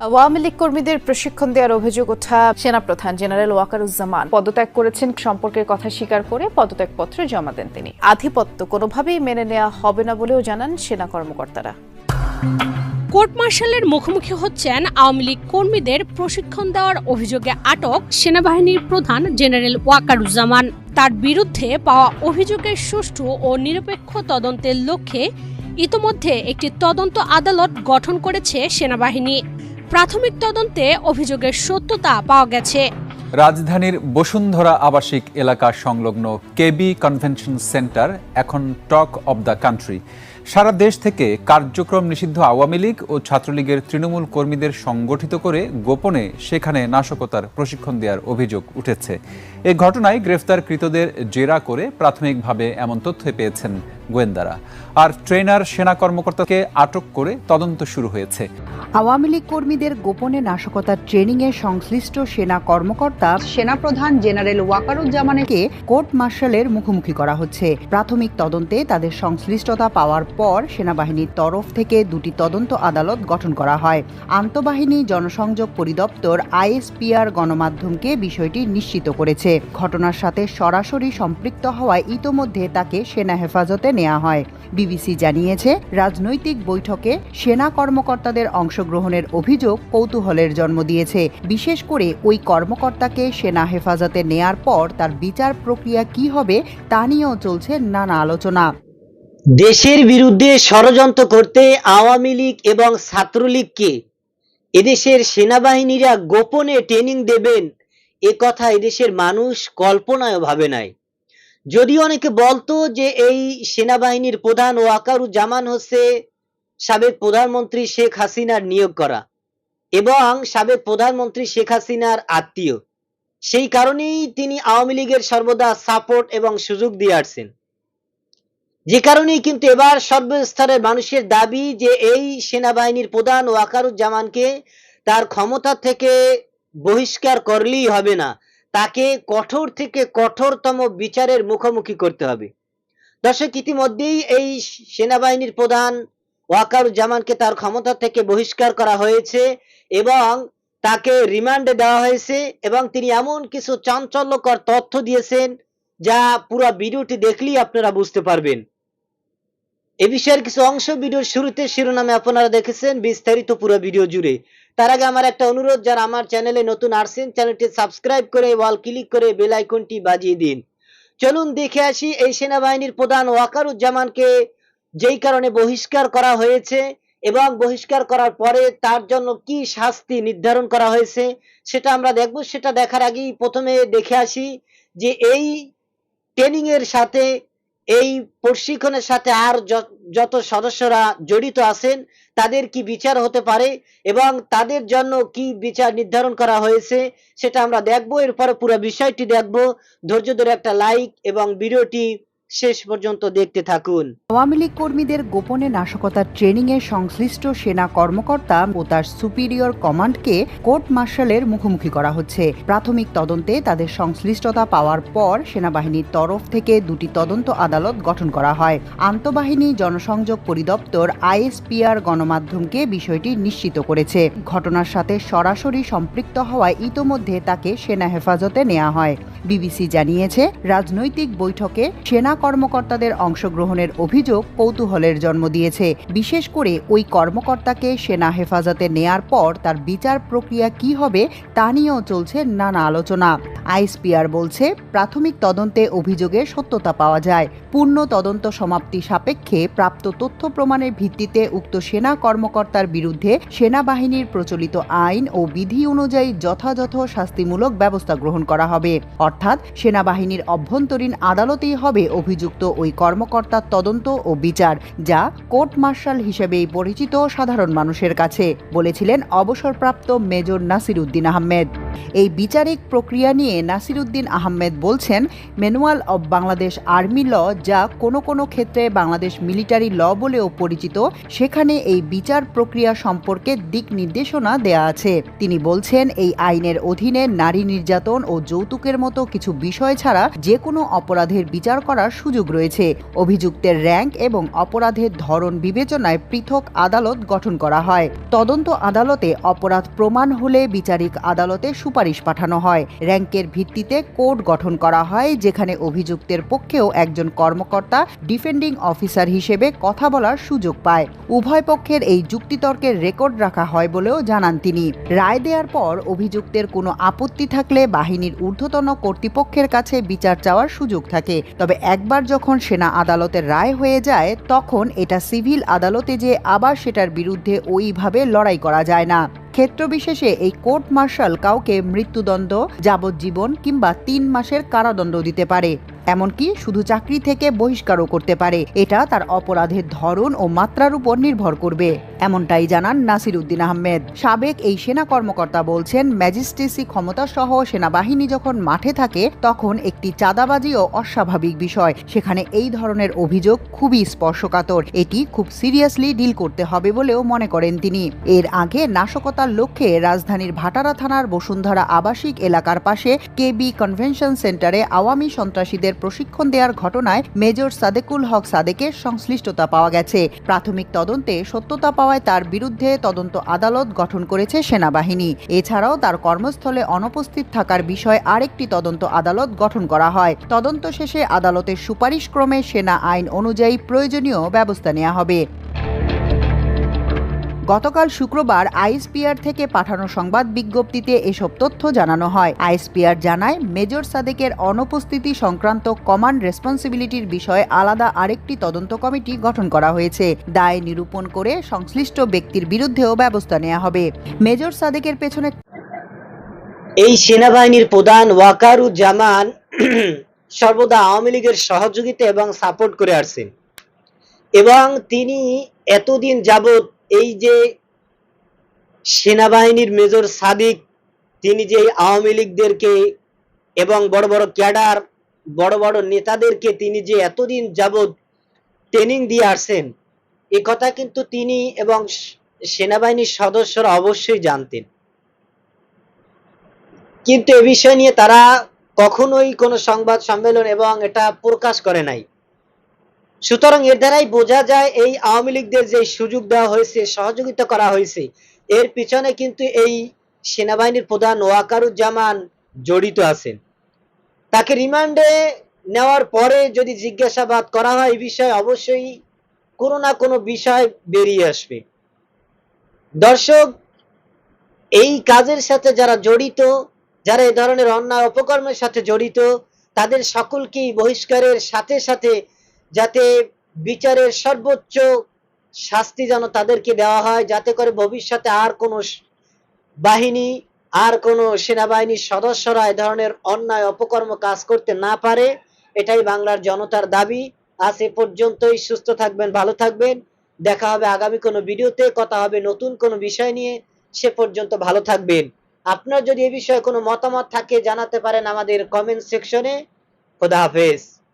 আওয়ামী লীগ কর্মীদের প্রশিক্ষণ দেওয়ার অভিযোগ ওঠা সেনাপ্রধান জেনারেল ওয়াকারুজ্জামান। পদত্যাগ করেছেন সম্পর্কের কথা স্বীকার করে পদত্যাগপত্র জমা দেন তিনি। আধিপত্য কোনোভাবেই মেনে নেওয়া হবে না বলেও জানান সেনা কর্মকর্তারা। কোর্ট মার্শালের মুখোমুখি হচ্ছেন আওয়ামী লীগ কর্মীদের প্রশিক্ষণ দেওয়ার অভিযোগে আটক সেনাবাহিনীর প্রধান জেনারেল ওয়াকারুজ্জামান। তার বিরুদ্ধে পাওয়া অভিযোগের সুষ্ঠু ও নিরপেক্ষ তদন্তের লক্ষ্যে ইতোমধ্যে একটি তদন্ত আদালত গঠন করেছে সেনাবাহিনী। প্রাথমিক তদন্তে অভিযোগের সত্যতা পাওয়া গেছে। রাজধানীর বসুন্ধরা আবাসিক এলাকা সংলগ্ন কেবি কনভেনশন সেন্টার, এখন টক অব দ্য কান্ট্রি। সারা দেশ থেকে কার্যক্রম নিষিদ্ধ আওয়ামী লীগ ও ছাত্রলীগের তৃণমূল কর্মীদের সংগঠিত করে গোপনে সেখানে নাশকতার প্রশিক্ষণ দেওয়ার অভিযোগ উঠেছে। এ ঘটনায় গ্রেফতারকৃতদের জেরা করে প্রাথমিকভাবে এমন তথ্য পেয়েছেন গোয়েন্দারা। আর ট্রেনার, সেনা কর্মকর্তাকে আটক করে তদন্ত শুরু হয়েছে। আওয়ামী লীগ কর্মীদের গোপনে নাশকতার ট্রেনিংয়ে সংশ্লিষ্ট সেনা কর্মকর্তা, সেনাপ্রধান জেনারেল ওয়াকারুজ্জামানকে কোর্ট মার্শালের মুখোমুখি করা হচ্ছে। প্রাথমিক তদন্তে তাদের সংশ্লিষ্টতা পাওয়ার পর সেনাবাহিনীর তরফ থেকে দুটি তদন্ত আদালত গঠন করা হয়। আন্তঃবাহিনী জনসংযোগ পরিদপ্তর আইএসপিআর গণমাধ্যমকে বিষয়টি নিশ্চিত করেছে। ঘটনার সাথে সরাসরি সম্পৃক্ত হওয়ায় ইতোমধ্যে তাকে সেনা হেফাজতে নেওয়া হয়। বিবিসি জানিয়েছে, রাজনৈতিক বৈঠকে সেনা কর্মকর্তাদের অংশগ্রহণের অভিযোগ কৌতূহলের জন্ম দিয়েছে। বিশেষ করে ওই কর্মকর্তাকে সেনা হেফাজতে নেয়ার পর তার বিচার প্রক্রিয়া কি হবে তা নিয়েও চলছে নানা আলোচনা। দেশের বিরুদ্ধে ষড়যন্ত্র করতে আওয়ামী লীগ এবং ছাত্রলীগকে এদেশের সেনাবাহিনীরা গোপনে ট্রেনিং দেবেন, এ কথা এদেশের মানুষ কল্পনায় ভাবে নাই। যদি অনেকে বলতো যে এই সেনাবাহিনীর প্রধান ওয়াকারুজ্জামান হচ্ছে সাবেক প্রধানমন্ত্রী শেখ হাসিনার নিয়োগ করা এবং সাবেক প্রধানমন্ত্রী শেখ হাসিনার আত্মীয়। সেই কারণেই তিনি আওয়ামী লীগের সর্বদা সাপোর্ট এবং সুযোগ দিয়ে আসছেন। যে কারণেই কিন্তু এবার সর্বস্তরের মানুষের দাবি যে এই সেনাবাহিনীর প্রধান ওয়াকারুজ্জামানকে তার ক্ষমতা থেকে বহিষ্কার করলেই হবে না। তাকে কঠোর থেকে কঠোরতম বিচারের মুখোমুখি করতে হবে। দর্শক, ইতিমধ্যেই এই সেনাবাহিনীর প্রধান ওয়াকারুজ্জামানকে তার ক্ষমতা থেকে বহিষ্কার করা হয়েছে এবং তাকে রিমান্ডে দেওয়া হয়েছে এবং তিনি এমন কিছু চাঞ্চল্যকর তথ্য দিয়েছেন যা পুরো ভিডিওটি দেখলেই আপনারা বুঝতে পারবেন। এ বিষয়ের কিছু অংশ ভিডিওর শুরুতে শিরোনামে আপনারা দেখেছেন বিস্তারিত পুরো ভিডিও জুড়ে। তার আগে আমার একটা অনুরোধ, যারা আমার চ্যানেলে নতুন আসছেন, চ্যানেলটি সাবস্ক্রাইব করে ওয়াল ক্লিক করে বেল আইকনটি বাজিয়ে দিন। চলুন দেখে আসি, এই সেনাবাহিনীর প্রধান ওয়াকারুজ্জামানকে যেই কারণে বহিষ্কার করা হয়েছে এবং বহিষ্কার করার পরে তার জন্য কি শাস্তি নির্ধারণ করা হয়েছে, সেটা আমরা দেখব। সেটা দেখার আগেই প্রথমে দেখে আসি যে এই ট্রেনিং এর সাথে এই প্রশিক্ষণের সাথে আর যত সদস্যরা জড়িত আছেন, তাদের কি বিচার হতে পারে এবং তাদের জন্য কি বিচার নির্ধারণ করা হয়েছে সেটা আমরা দেখব। এরপরে পুরো বিষয়টি দেখব। ধৈর্য ধরে একটা লাইক এবং ভিডিওটি শেষ পর্যন্ত দেখতে থাকুন। আওয়ামী লীগ কর্মীদের গোপনে নাশকতার ট্রেনিংয়ে সংশ্লিষ্ট সেনা কর্মকর্তা ও তার সুপিরিয়র কমান্ডকে কোর্ট মার্শালের মুখোমুখি করা হচ্ছে। প্রাথমিক তদন্তে তাদের সংশ্লিষ্টতা পাওয়ার পর সেনাবাহিনীর তরফ থেকে দুটি তদন্ত আদালত গঠন করা হয়। আন্তঃবাহিনী জনসংযোগ পরিদপ্তর আইএসপিআর গণমাধ্যমকে বিষয়টি নিশ্চিত করেছে। ঘটনার সাথে সরাসরি সম্পৃক্ত হওয়ায় ইতোমধ্যে তাকে সেনা হেফাজতে নেওয়া হয়। বিবিসি জানিয়েছে, রাজনৈতিক বৈঠকে সেনা কর্মকর্তাদের অংশগ্রহণের অভিযোগ কৌতূহলের জন্ম দিয়েছে। বিশেষ করে ওই কর্মকর্তাকে সেনা হেফাজতে নেয়ার পর তার বিচার প্রক্রিয়া কি হবে তা নিয়েও চলছে নানা আলোচনা। আইএসপিআর বলছে, প্রাথমিক তদন্তে অভিযোগের সত্যতা পাওয়া যায়। পূর্ণ তদন্ত সমাপ্তি সাপেক্ষে প্রাপ্ত তথ্য প্রমাণের ভিত্তিতে উক্ত সেনা কর্মকর্তার বিরুদ্ধে সেনাবাহিনীর প্রচলিত আইন ও বিধি অনুযায়ী যথাযথ শাস্তিমূলক ব্যবস্থা গ্রহণ করা হবে। অর্থাৎ সেনাবাহিনীর অভ্যন্তরীণ আদালতেই হবে অভিযুক্ত ওই কর্মকর্তার তদন্ত ও বিচার, যা কোর্ট মার্শাল হিসেবেই পরিচিত সাধারণ মানুষের কাছে, বলেছিলেন অবসরপ্রাপ্ত মেজর নাসির উদ্দিন আহমেদ। এই বিচারিক প্রক্রিয়া নিয়ে নাসিরুদ্দিন আহমেদ বলছেন manual of Bangladesh army law, যা কোনো কোনো ক্ষেত্রে বাংলাদেশ মিলিটারি ল বলেও পরিচিত, সেখানে এই বিচার প্রক্রিয়া সম্পর্কে দিক নির্দেশনা দেয়া আছে। তিনি বলছেন, এই আইনের অধীনে নারী নির্যাতন ও যৌতুকের মতো কিছু বিষয় ছাড়া যে কোনো অপরাধের বিচার করার সুযোগ রয়েছে। অভিযুক্তের র্যাঙ্ক এবং অপরাধের ধরন বিবেচনায় পৃথক আদালত গঠন করা হয়। তদন্ত আদালতে অপরাধ প্রমাণ হলে বিচারিক আদালতে সুপারিশ পাঠানো হয়। র্যাঙ্কের ভিত্তিতে কোড গঠন করা হয়, যেখানে অভিযুক্তের পক্ষেও একজন কর্মকর্তা, ডিফেন্ডিং অফিসার হিসেবে কথা বলার সুযোগ পায়। উভয় পক্ষের এই যুক্তিতর্কের রেকর্ড রাখা হয় বলেও জানান তিনি। রায় দেওয়ার পর অভিযুক্তের কোনো আপত্তি থাকলে বাহিনীর ঊর্ধ্বতন কর্তৃপক্ষের কাছে বিচার চাওয়ার সুযোগ থাকে। তবে একবার যখন সেনা আদালতের রায় হয়ে যায়, তখন এটা সিভিল আদালতে যে আবার সেটার বিরুদ্ধে ওইভাবে লড়াই করা যায় না। ক্ষেত্রবিশেষে এই কোর্ট মার্শাল কাউকে মৃত্যুদণ্ড, যাবজ্জীবন কিংবা তিন মাসের কারাদণ্ড দিতে পারে। এমনকি শুধু চাকরি থেকে বহিষ্কারও করতে পারে। এটা তার অপরাধের ধরন ও মাত্রার উপর নির্ভর করবে। এমনটাই জানান নাসির উদ্দিন আহমেদ। সাবেক এই সেনা কর্মকর্তা বলছেন, ম্যাজিস্ট্রেসি ক্ষমতা সহ সেনাবাহিনী যখন মাঠে থাকে, তখন একটি চাঁদাবাজিও অস্বাভাবিক বিষয়। সেখানে এই ধরনের অভিযোগ খুবই স্পর্শকাতর। এটি খুব সিরিয়াসলি ডিল করতে হবে বলেও মনে করেন তিনি। এর আগে নাশকতার লক্ষ্যে রাজধানীর ভাটারা থানার বসুন্ধরা আবাসিক এলাকার পাশে কেবি কনভেনশন সেন্টারে আওয়ামী সন্ত্রাসীদের প্রশিক্ষণ দেওয়ার ঘটনায় মেজর সাদেকুল হক সাদেকের সংশ্লিষ্টতা পাওয়া গেছে। প্রাথমিক তদন্তে সত্যতা পাওয়ায় তার বিরুদ্ধে তদন্ত আদালত গঠন করেছে সেনাবাহিনী। এছাড়াও তার কর্মস্থলে অনুপস্থিত থাকার বিষয়ে আরেকটি তদন্ত আদালত গঠন করা হয়। তদন্ত শেষে আদালতের সুপারিশক্রমে সেনা আইন অনুযায়ী প্রয়োজনীয় ব্যবস্থা নেওয়া হবে। গতকাল শুক্রবার আইএসপিআর থেকে পাঠানো সংবাদ বিজ্ঞপ্তিতে এসব তথ্য জানানো হয়। আইএসপিআর জানায়, মেজর সাদেকের অনুপস্থিতি সংক্রান্ত কমান্ড রেসপন্সিবিলিটির বিষয়ে আলাদা আরেকটি তদন্ত কমিটি গঠন করা হয়েছে। দায় নিরূপণ করে সংশ্লিষ্ট ব্যক্তির বিরুদ্ধেও ব্যবস্থা নেওয়া হবে। মেজর সাদেকের পেছনে এই সেনাবাহিনীর প্রধান ওয়াকারুজ্জামান সর্বদা আওয়ামী লীগের সহযোগিতা এবং সাপোর্ট করে আসছেন। এবং তিনি এতদিন যাবৎ এই যে সেনাবাহিনীর মেজর সাদিক, তিনি যে আওয়ামী লীগদেরকে এবং বড় বড় ক্যাডার, বড় বড় নেতাদেরকে তিনি যে এতদিন যাবৎ ট্রেনিং দিয়ে আসছেন, এ কথা কিন্তু তিনি এবং সেনাবাহিনীর সদস্যরা অবশ্যই জানতেন। কিন্তু এ বিষয় নিয়ে তারা কখনোই কোনো সংবাদ সম্মেলন এবং এটা প্রকাশ করে নাই। সুতরাং এর দ্বারাই বোঝা যায় এই আওয়ামী লীগদের যে সুযোগ দেওয়া হয়েছে, সহযোগিতা করা হয়েছে, এর পিছনে কিন্তু এই সেনাবাহিনীর প্রধান ওয়াকারুজ্জামান জড়িত আছেন। তাকে রিমান্ডে নেওয়ার পরে যদি জিজ্ঞাসাবাদ করা হয়, এই বিষয়ে অবশ্যই কোনো না কোনো বিষয় বেরিয়ে আসবে। দর্শক, এই কাজের সাথে যারা জড়িত, যারা এ ধরনের অন্যায় অপকর্মের সাথে জড়িত, তাদের সকলকেই বহিষ্কারের সাথে সাথে যাতে বিচারের সর্বোচ্চ শাস্তি যেন তাদেরকে দেওয়া হয়, যাতে করে ভবিষ্যতে আর কোনো বাহিনী, আর কোনো সেনাবাহিনীর সদস্যরা এ ধরনের অন্যায় অপকর্ম কাজ করতে না পারে, এটাই বাংলার জনতার দাবি। আজ এ পর্যন্তই, সুস্থ থাকবেন, ভালো থাকবেন। দেখা হবে আগামী কোনো ভিডিওতে, কথা হবে নতুন কোনো বিষয় নিয়ে। সে পর্যন্ত ভালো থাকবেন। আপনার যদি এ বিষয়ে কোনো মতামত থাকে, জানাতে পারেন আমাদের কমেন্ট সেকশনে খোদা হাফেজ।